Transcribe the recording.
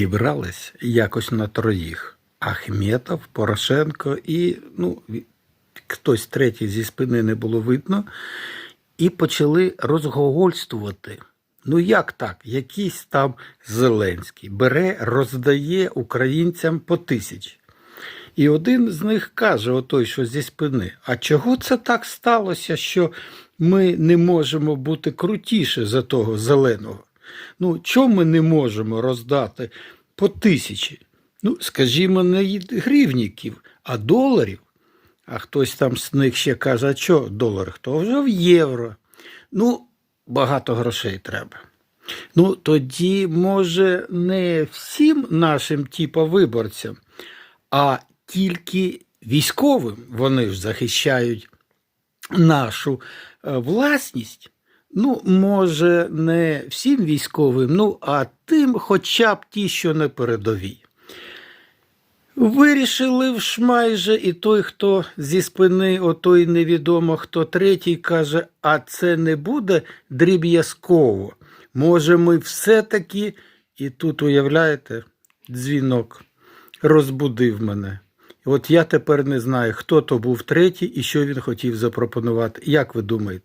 зібрались якось на троїх. Ахметов, Порошенко і ну, хтось третій зі спини не було видно, і почали розгогольствувати. Ну як так? Якийсь там Зеленський бере, роздає українцям по тисячі. І один з них каже, отой, що зі спини, а чого це так сталося, що ми не можемо бути крутіше за того зеленого? Ну, чому ми не можемо роздати по тисячі? Ну, скажімо, не гривніків, а доларів. А хтось там з них ще каже, а що долар? Хто вже в євро? Ну, багато грошей треба. Ну, тоді, може, не всім нашим типа виборцям, а тільки військовим вони ж захищають нашу е, власність. Ну, може, не всім військовим, ну, а тим, хоча б ті, що на передовій. Вирішили ж майже і той, хто зі спини, отой невідомо хто третій, каже, а це не буде дріб'язково. Може, ми все-таки, і тут, уявляєте, дзвінок розбудив мене. От я тепер не знаю, хто то був третій і що він хотів запропонувати. Як ви думаєте?